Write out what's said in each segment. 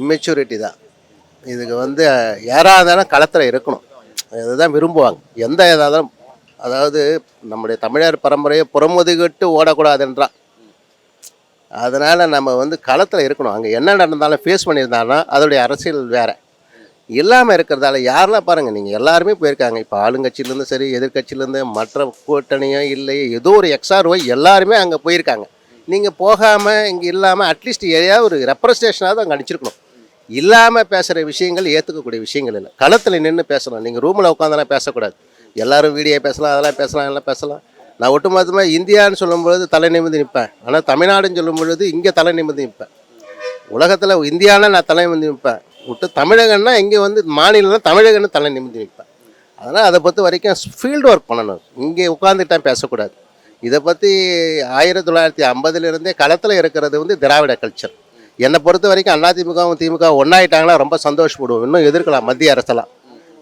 Immaturity தான். இதுக்கு வந்து யாராக இருந்தாலும் களத்தில் இருக்கணும். இதுதான் விரும்புவாங்க. எந்த இதாலும் அதாவது நம்முடைய தமிழர் பரம்பரையை புறமுதுகிட்டு ஓடக்கூடாதுன்றான். அதனால் நம்ம வந்து களத்தில் இருக்கணும். அங்கே என்ன நடந்தாலும் ஃபேஸ் பண்ணியிருந்தாலும் அதோடைய அரசியல் வேறு. இல்லாமல் இருக்கிறதால யாரெல்லாம் பாருங்கள் நீங்கள் எல்லாருமே போயிருக்காங்க. இப்போ ஆளுங்கட்சியிலேருந்து சரி எதிர்கட்சியிலேருந்து மற்ற கூட்டணியோ இல்லை ஏதோ ஒரு எக்ஸ்ஆர்ஓ எல்லாருமே அங்கே போயிருக்காங்க. நீங்கள் போகாமல் இங்கே இல்லாமல் அட்லீஸ்ட் எதையாவது ஒரு ரெப்ரஸன்டேஷனாவது அங்கே அடிச்சிருக்கணும் இல்லாமல் பேசுகிற விஷயங்கள் ஏற்றுக்கக்கூடிய விஷயங்கள் இல்லை. களத்தில் நின்று பேசணும். நீங்கள் ரூமில் உட்காந்தெல்லாம் பேசக்கூடாது. எல்லோரும் வீடியோ பேசலாம் அதெல்லாம் பேசலாம் எல்லாம் பேசலாம். நான் ஒட்டுமொத்தமாக இந்தியான்னு சொல்லும்பொழுது தலை நிமிர்ந்து நிற்பேன். ஆனால் தமிழ்நாடுன்னு சொல்லும் பொழுது இங்கே தலை நிமிர்ந்து நிற்பேன். உலகத்தில் இந்தியானா நான் தலை நிமிர்ந்து நிற்பேன். விட்டு தமிழகன்னா இங்கே வந்து மாநிலம்னா தமிழகன்னு தலை நிமிர்ந்து நிற்பேன். அதனால் அதை பொறுத்த வரைக்கும் ஃபீல்டு ஒர்க் பண்ணணும். இங்கே உட்காந்துட்டான் பேசக்கூடாது. இதை பற்றி ஆயிரத்தி தொள்ளாயிரத்தி ஐம்பதுலேருந்தே களத்தில் இருக்கிறது வந்து திராவிட கல்ச்சர் என்னை பொறுத்த வரைக்கும் அதிமுகவும் திமுக ஒன்றாயிட்டாங்கன்னா ரொம்ப சந்தோஷப்படுவோம். இன்னும் எதிர்க்கலாம் மத்திய அரசெல்லாம்.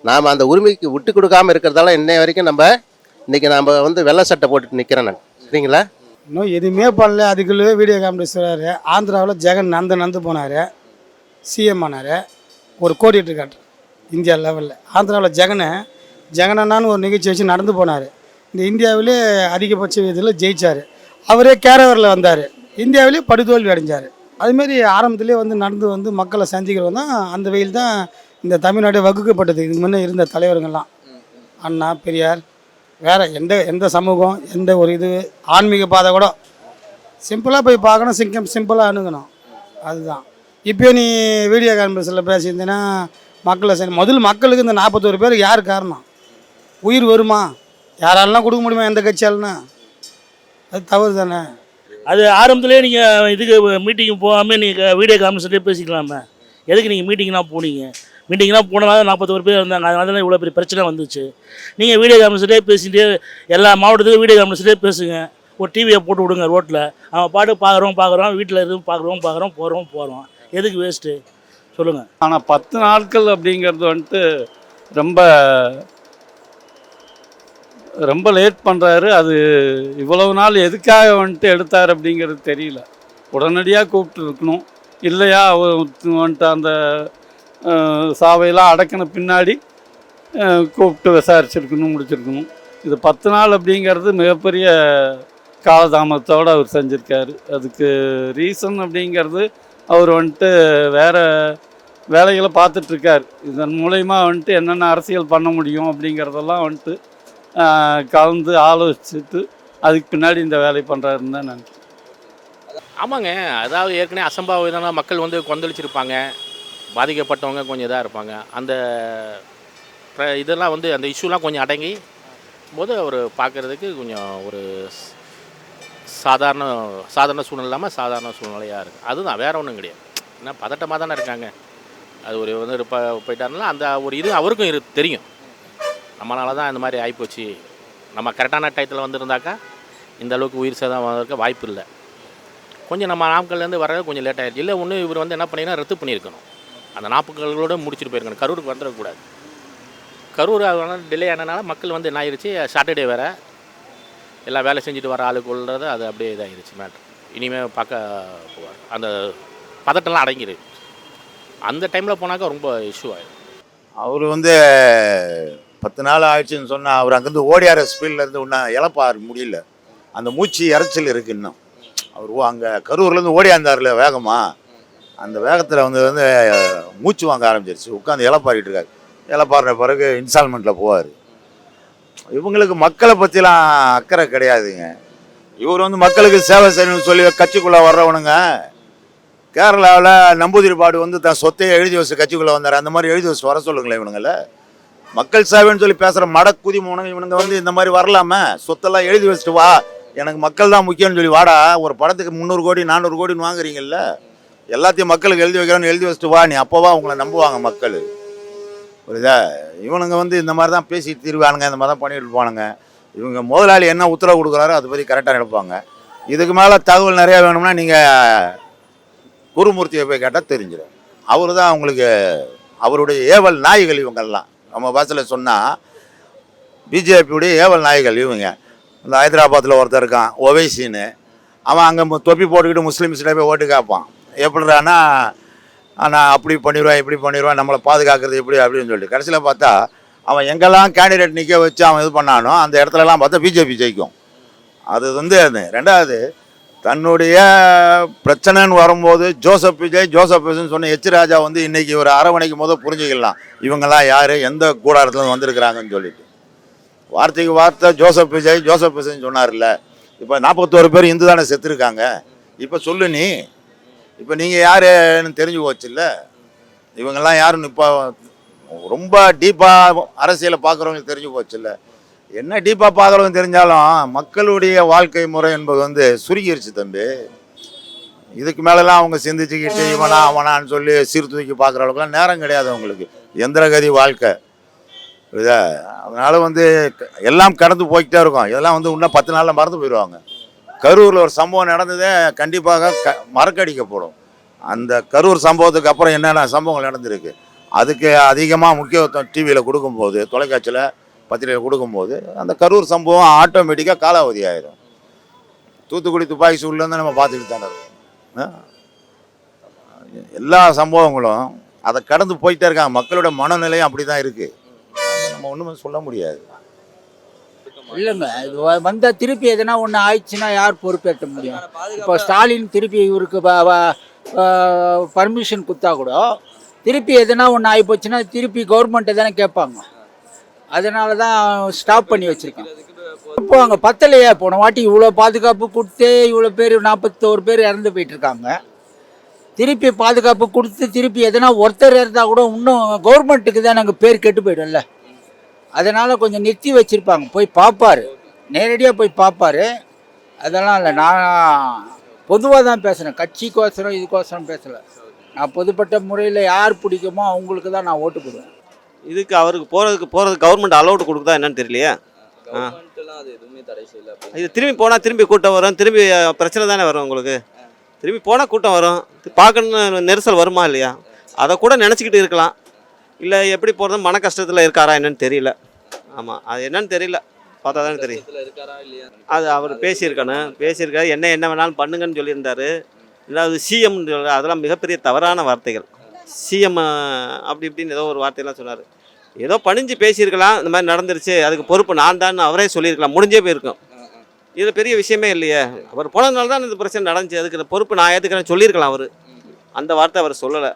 நாம் அந்த உரிமைக்கு விட்டு கொடுக்காம இருக்கிறதால இன்னை வரைக்கும் நம்ம இன்றைக்கி நம்ம வந்து வெள்ளை சட்டை போட்டுட்டு நிற்கிறேன் நான் சரிங்களா? இன்னும் எதுவுமே பண்ணல. அதுக்குள்ளே வீடியோ காமெடி சொல்கிறாரு ஆந்திராவில் ஜெகன் நந்து நந்து போனார். சிஎம் ஆனார். ஒரு கோடிட்டு இருக்காரு இந்தியா லெவலில். ஆந்திராவில் ஜெகனை ஜெகனண்ணான்னு ஒரு நிகழ்ச்சி வச்சு நடந்து போனார். இந்த இந்தியாவிலே அதிகபட்ச இதில் ஜெயிச்சார். அவரே கேரவரில் வந்தார். இந்தியாவிலே படுதோல்வி அடைஞ்சார். அதுமாரி ஆரம்பத்திலே வந்து நடந்து வந்து மக்களை சந்திக்கிறவங்க தான் அந்த வெயில் தான் இந்த தமிழ்நாடு வகுக்கப்பட்டது. இதுக்கு முன்னே இருந்த தலைவர்கள்லாம். அண்ணா பெரியார் வேறு எந்த எந்த சமூகம் எந்த ஒரு இது ஆன்மீக பாதை கூட சிம்பிளாக போய் பார்க்கணும். சிங்கம் சிம்பிளாக அணுகணும். அதுதான். இப்போ நீ வீடியோ கான்ஃபரன்ஸில் பேசியிருந்தேன்னா மக்களை சரி முதல்ல மக்களுக்கு இந்த நாற்பத்தோரு பேர் யார் காரணம்? உயிர் வருமா? யாராலாம் கொடுக்க முடியுமா எந்த கட்சியாலனா? அது தவறு தானே அது ஆரம்பத்துலேயே நீங்கள் இதுக்கு மீட்டிங் போகாமல் நீங்கள் வீடியோ கான்ஃபரன்ஸ்லேயே பேசிக்கலாமே. எதுக்கு நீங்கள் மீட்டிங்லாம் போனீங்க? மீட்டிங்லாம் போனதால நாற்பத்தோரு பேர் இருந்தாங்க. அதனால தான் இவ்வளோ பெரிய பிரச்சனை வந்துச்சு. நீங்கள் வீடியோ கான்ஃபரன்ஸ்லேயே பேசிகிட்டே எல்லா மாவட்டத்துக்கும் வீடியோ கான்ஃபரன்ஸ்லேயே பேசுங்க. ஒரு டிவியை போட்டு விடுங்க ரோட்டில் அவன் பாட்டு பார்க்குறோம் பார்க்குறோம் வீட்டில் இருந்து பார்க்குறோம் பார்க்குறோம் போகிறோம் போகிறோம் எதுக்கு வேஸ்ட்டு சொல்லுங்கள் ஆனால் பத்து நாட்கள் அப்படிங்கிறது வந்துட்டு ரொம்ப ரொம்ப லேட் பண்ணுறாரு அது இவ்வளவு நாள் எதுக்காக வந்துட்டு எடுத்தார் அப்படிங்கிறது தெரியல. உடனடியாக கூப்பிட்டு இருக்கணும். இல்லையா அவர் வந்துட்டு அந்த சாவையெல்லாம் அடக்கின பின்னாடி கூப்பிட்டு விசாரிச்சிருக்கணும் முடிச்சிருக்கணும். இது பத்து நாள் அப்படிங்கிறது மிகப்பெரிய காலதாமதத்தோடு அவர் செஞ்சுருக்காரு. அதுக்கு ரீசன் அப்படிங்கிறது அவர் வந்துட்டு வேறு வேலைகளை பார்த்துட்ருக்கார் இதன் மூலயமா வந்துட்டு என்னென்ன அரசியல் பண்ண முடியும் அப்படிங்கிறதெல்லாம் வந்துட்டு கலந்து ஆலோசிச்சுட்டு அதுக்கு பின்னாடி இந்த வேலை பண்ணுறாருன்னு தான் நினைக்கிறேன். ஆமாங்க. அதாவது ஏற்கனவே அசம்பாவிதான மக்கள் வந்து கொந்தளிச்சிருப்பாங்க. பாதிக்கப்பட்டவங்க கொஞ்சம் இதாக இருப்பாங்க. அந்த இதெல்லாம் வந்து அந்த இஷ்யூலாம் கொஞ்சம் அடங்கி போது அவர் பார்க்குறதுக்கு கொஞ்சம் ஒரு சாதாரண சாதாரண சூழ்நிலை இல்லாமல் சாதாரண சூழ்நிலையாக இருக்குது அதுதான். வேறு ஒன்றும் கிடையாது. ஏன்னா பதட்டமாக தானே இருக்காங்க. அது ஒரு வந்து இப்போ போயிட்டாருனால அந்த ஒரு இது அவருக்கும் இரு தெரியும். நம்மளால தான் இந்த மாதிரி ஆகிப்போச்சு நம்ம கரெக்டான டயத்தில் வந்திருந்தாக்கா இந்த அளவுக்கு உயிர் சேதம் வந்திருக்க வாய்ப்பு இல்லை. கொஞ்சம் நம்ம நாமக்கல்லேருந்து வர்றது கொஞ்சம் லேட் ஆகிடுச்சு இல்லை ஒன்று இவர் வந்து என்ன பண்ணினா ரத்து பண்ணியிருக்கணும். அந்த நாற்பதுகளோட முடிச்சுட்டு போயிருக்கணும் கரூருக்கு வந்துடக்கூடாது கரூர் அதனால் டிலே ஆனதுனால மக்கள் வந்து என்ன ஆயிடுச்சு சாட்டர்டே வேறு. எல்லாம் வேலை செஞ்சுட்டு வர ஆளுக்குள்ளது அது அப்படியே இதாகிடுச்சு மேட்ரு இனிமேல் பார்க்க போவார். அந்த பதட்டம்லாம் அடங்கிடு அந்த டைமில் போனாக்கா ரொம்ப இஷ்யூ ஆகிடும் அவர் வந்து பத்து நாள் ஆயிடுச்சுன்னு சொன்னால் அவர் அங்கேருந்து ஓடியார ஸ்பீட்லேருந்து இன்னும் இழப்பார் முடியல. அந்த மூச்சு இறைச்சல் இருக்கு இன்னும். அவர் அங்கே கரூர்லேருந்து ஓடியாந்தார்ல வேகமாக அந்த வேகத்தில் வந்து வந்து மூச்சு வாங்க ஆரம்பிச்சிருச்சு. உட்காந்து இழப்பாரிட்டு இருக்காரு. இழப்பாரின பிறகு இன்ஸ்டால்மெண்ட்டில் போவார். இவங்களுக்கு மக்களை பற்றிலாம் அக்கறை கிடையாதுங்க. இவர் வந்து மக்களுக்கு சேவை செய்யணும்னு சொல்லி கட்சிக்குள்ளே வர்றவனுங்க. கேரளாவில் நம்பூதிரிப்பாடு வந்து தன் சொத்தையை எழுதி வச்சு கட்சிக்குள்ளே வந்தார். அந்த மாதிரி எழுதி வச்சு வர சொல்லுங்களேன் இவனுங்களை. மக்கள் சேவைன்னு சொல்லி பேசுகிற மடக்குதி மூணு இவனுங்க வந்து இந்த மாதிரி வரலாமே? சொத்தெல்லாம் எழுதி வச்சுட்டு வா. எனக்கு மக்கள் தான் முக்கியம்னு சொல்லி வாடா. ஒரு படத்துக்கு முந்நூறு கோடி நானூறு கோடின்னு வாங்குறீங்கல்ல? எல்லாத்தையும் மக்களுக்கு எழுதி வைக்கிறோன்னு எழுதி வச்சுட்டு வா. நீ அப்போவா உங்களை நம்புவாங்க மக்கள். புரியுதா? இவனுங்க வந்து இந்த மாதிரி தான் பேசி தீர்வானுங்க இந்த மாதிரி தான் பண்ணிட்டு இருப்பானுங்க. இவங்க முதலாளி என்ன உத்தரவு கொடுக்குறாரோ அது பற்றி கரெக்டாக நடப்பாங்க இதுக்கு மேலே தகவல் நிறையா வேணும்னா நீங்கள் குருமூர்த்தியை போய் கேட்டால் தெரிஞ்சிடும். அவர் தான் அவங்களுக்கு அவருடைய ஏவல் நாய்கள் இவங்கெல்லாம். நம்ம பாஷையில் சொன்னால் பிஜேபியுடைய ஏவல் நாய்கள் இவங்க. இந்த ஹைதராபாத்தில் ஒருத்தர் இருக்கான் ஒவைசின்னு அவன் அங்கே தொப்பி போட்டுக்கிட்டு முஸ்லீம்ஸ்கிட்ட போய் ஓட்டு கேட்பான் எப்படிறானா நான் அப்படி பண்ணிடுவேன் இப்படி பண்ணிடுவேன் நம்மளை பாதுகாக்கிறது எப்படி? அப்படின்னு சொல்லிட்டு. கடைசியில் பார்த்தா அவன் எங்கெல்லாம் கேண்டிடேட் நிற்க வச்சு அவன் இது பண்ணானோ அந்த இடத்துலலாம் பார்த்தா பிஜேபி ஜெயிக்கும். அது வந்து அது. ரெண்டாவது தன்னுடைய பிரச்சனைன்னு வரும்போது ஜோசப் விஜய் ஜோசப் விஜய்னு சொன்ன எச் ராஜா வந்து இன்னைக்கு ஒரு அரவணைக்கும் போது புரிஞ்சுக்கலாம். இவங்கெல்லாம் யார்? எந்த கூடாரத்துல வந்திருக்கிறாங்கன்னு சொல்லிட்டு. வார்த்தைக்கு வார்த்தை ஜோசப் விஜய் ஜோசப் விஜய்னு சொன்னார்ல. இப்போ நாற்பத்தோரு பேர் இந்து தானே செத்துருக்காங்க. இப்போ சொல்லு நீ. இப்போ நீங்கள் யாருன்னு தெரிஞ்சு போச்சுல்ல? இவங்கெல்லாம் யாருன்னு இப்போ ரொம்ப டீப்பாக அரசியலை பார்க்குறவங்களுக்கு தெரிஞ்சு போச்சுல்ல? என்ன டீப்பாக பார்க்குறவங்க தெரிஞ்சாலும் மக்களுடைய வாழ்க்கை முறை என்பது வந்து சுருங்கிருச்சு தம்பி. இதுக்கு மேலெல்லாம் அவங்க சிந்திச்சுக்கிட்டு இவனா அவனான்னு சொல்லி சீர்தூக்கி பார்க்குற அளவுக்குலாம் நேரம் கிடையாது அவங்களுக்கு. எந்திரகதி வாழ்க்கை. புரியுதா? அதனால் வந்து க- எல்லாம் கடந்து போய்கிட்டே இருக்கும். இதெல்லாம் வந்து இன்னும் பத்து நாளில் மறந்து போயிடுவாங்க. கரூரில் ஒரு சம்பவம் நடந்ததே கண்டிப்பாக க மறக்கடிக்கப்படும். அந்த கரூர் சம்பவத்துக்கு அப்புறம் என்னென்ன சம்பவங்கள் நடந்திருக்கு? அதுக்கு அதிகமாக முக்கியத்துவம் டிவியில் கொடுக்கும்போது தொலைக்காட்சியில் பத்திரிகை கொடுக்கும்போது அந்த கரூர் சம்பவம் ஆட்டோமேட்டிக்காக காலாவதி ஆயிடும் தூத்துக்குடி துப்பாக்கி சூழ்நிலை நம்ம பார்த்துக்கிட்டு தானே இருக்கோம். எல்லா சம்பவங்களும் அதை கடந்து போயிட்டே இருக்காங்க. மக்களோட மனநிலையும் அப்படி தான் இருக்குது நம்ம ஒன்றுமே சொல்ல முடியாது. இல்லைங்க இது வந்தால் திருப்பி எதனா ஒன்று ஆயிடுச்சுன்னா யார் பொறுப்பேற்க முடியும்? இப்போ ஸ்டாலின் திருப்பி இவருக்கு பர்மிஷன் கொடுத்தா கூட திருப்பி எதனா ஒன்று ஆகி போச்சுன்னா திருப்பி கவர்மெண்ட்டை தானே கேட்பாங்க. அதனால தான் ஸ்டாப் பண்ணி வச்சுருக்கேன். இப்போ அங்கே பத்தலையே போன வாட்டி இவ்வளோ பாதுகாப்பு கொடுத்தே இவ்வளோ பேர் நாற்பத்தோரு பேர் இறந்து போயிட்டு இருக்காங்க திருப்பி பாதுகாப்பு கொடுத்து திருப்பி எதனா ஒருத்தர் இருந்தால் கூட இன்னும் கவர்மெண்ட்டுக்கு தான் நாங்கள் பேர் கெட்டு போயிடும்ல. அதனால் கொஞ்சம் நிறுத்தி வச்சுருப்பாங்க. போய் பார்ப்பாரு நேரடியாக போய் பார்ப்பாரு அதெல்லாம் இல்லை. நான் பொதுவாக தான் பேசுகிறேன் கட்சிக்கோசரம் இதுக்கோசரம் பேசலை. நான் பொதுப்பட்ட முறையில் யார் பிடிக்குமோ அவங்களுக்கு தான் நான் ஓட்டு போடுவேன். இதுக்கு அவருக்கு போகிறதுக்கு போகிறதுக்கு கவர்மெண்ட் அலௌட் கொடுக்குதா என்னன்னு தெரியலையே. அது இது திரும்பி போனால் திரும்பி கூட்டம் வரும் திரும்பி பிரச்சனை தானே வரும் உங்களுக்கு? திரும்பி போனால் கூட்டம் வரும் பார்க்கணுன்னு நெரிசல் வருமா இல்லையா? அதை கூட நினச்சிக்கிட்டு இருக்கலாம். இல்லை எப்படி போகிறது மன கஷ்டத்தில் இருக்காரா என்னன்னு தெரியல. ஆமாம் அது என்னன்னு தெரியல. பார்த்தா தானே தெரியும். அது அவர் பேசியிருக்கணும். பேசியிருக்காரு. என்ன என்ன வேணாலும் பண்ணுங்கன்னு சொல்லியிருந்தாரு. இல்லாது சிஎம் அதெல்லாம் மிகப்பெரிய தவறான வார்த்தைகள். சிஎம் அப்படி இப்படின்னு ஏதோ ஒரு வார்த்தையெல்லாம் சொன்னார். ஏதோ பணிஞ்சு பேசியிருக்கலாம் இந்த மாதிரி நடந்துருச்சு அதுக்கு பொறுப்பு நான் தான் அவரே சொல்லியிருக்கலாம் முடிஞ்சே போயிருக்கும். இது பெரிய விஷயமே இல்லையே. அவர் போனதுனால தான் இந்த பிரச்சனை நடந்துச்சு அதுக்கு இந்த பொறுப்பு நான் ஏற்றுக்கிறேன் சொல்லியிருக்கலாம் அவர். அந்த வார்த்தை அவர் சொல்லலை.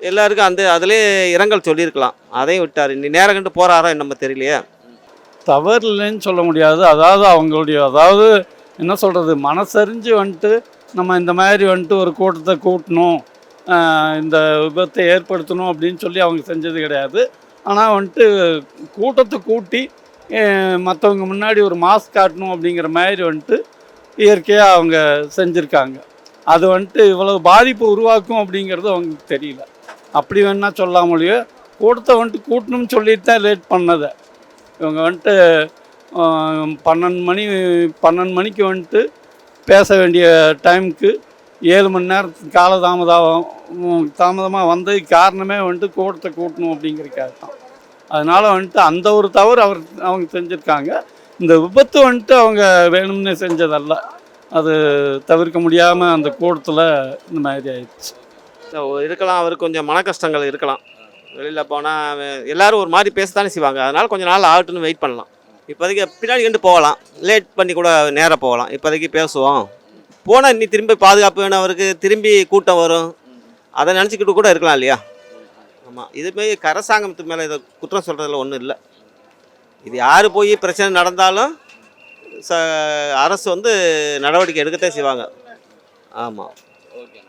எல்லாருக்கும் அந்த அதிலே இரங்கல் சொல்லியிருக்கலாம். அதையும் விட்டார். நீ நேரம் கண்டு போகிறாரோ நம்ம தெரியலையே. தவறில்லைன்னு சொல்ல முடியாது. அதாவது அவங்களுடைய அதாவது என்ன சொல்கிறது மனசறிஞ்சு வந்துட்டு நம்ம இந்த மாதிரி வந்துட்டு ஒரு கூட்டத்தை கூட்டணும். இந்த விபத்தை ஏற்படுத்தணும் அப்படின்னு சொல்லி அவங்க செஞ்சது கிடையாது. ஆனால் வந்துட்டு கூட்டத்தை கூட்டி மற்றவங்க முன்னாடி ஒரு மாஸ்க் காட்டணும் அப்படிங்கிற மாதிரி வந்துட்டு இயற்கையாக அவங்க செஞ்சுருக்காங்க. அது வந்துட்டு இவ்வளவு பாதிப்பு உருவாக்கும் அப்படிங்கிறது அவங்களுக்கு தெரியல. அப்படி வேணால் சொல்லாமலையோ கூட்டத்தை வந்துட்டு கூட்டணும்னு சொல்லிட்டு தான் லேட் பண்ணதை. இவங்க வந்துட்டு பன்னெண்டு மணி பன்னெண்டு மணிக்கு வந்துட்டு பேச வேண்டிய டைமுக்கு ஏழு மணி நேரத்துக்கு காலதாமதம் தாமதமாக வந்ததுக்கு காரணமே வந்துட்டு கூட்டத்தை கூட்டணும் அப்படிங்கிறக்காக தான். அதனால் வந்துட்டு அந்த ஒரு தவறு அவர் அவங்க செஞ்சுருக்காங்க. இந்த விபத்து வந்துட்டு அவங்க வேணும்னே செஞ்சதல்ல. அது தவிர்க்க முடியாமல் அந்த கூட்டத்தில் இந்த மாதிரி ஆயிடுச்சு. இருக்கலாம் அவருக்கு கொஞ்சம் மன கஷ்டங்கள் இருக்கலாம். வெளியில் போனால் எல்லோரும் ஒரு மாதிரி பேசத்தானே செய்வாங்க. அதனால் கொஞ்சம் நாள் ஆகட்டுன்னு வெயிட் பண்ணலாம். இப்போதைக்கு பின்னாடி கண்டு போகலாம். லேட் பண்ணி கூட நேராக போகலாம். இப்போதைக்கு பேசுவோம். போனால் இன்னி திரும்பி பாதுகாப்பு வேணும் அவருக்கு திரும்பி கூட்டம் வரும். அதை நினச்சிக்கிட்டு கூட இருக்கலாம் இல்லையா? ஆமாம் இதுமாரி அரசாங்கத்து மேலே இதை குற்றம் சொல்கிறதுல ஒன்றும் இல்லை. இது யார் போய் பிரச்சனை நடந்தாலும் ச அரசு வந்து நடவடிக்கை எடுக்கத்தான் செய்வாங்க. ஆமாம் ஓகே.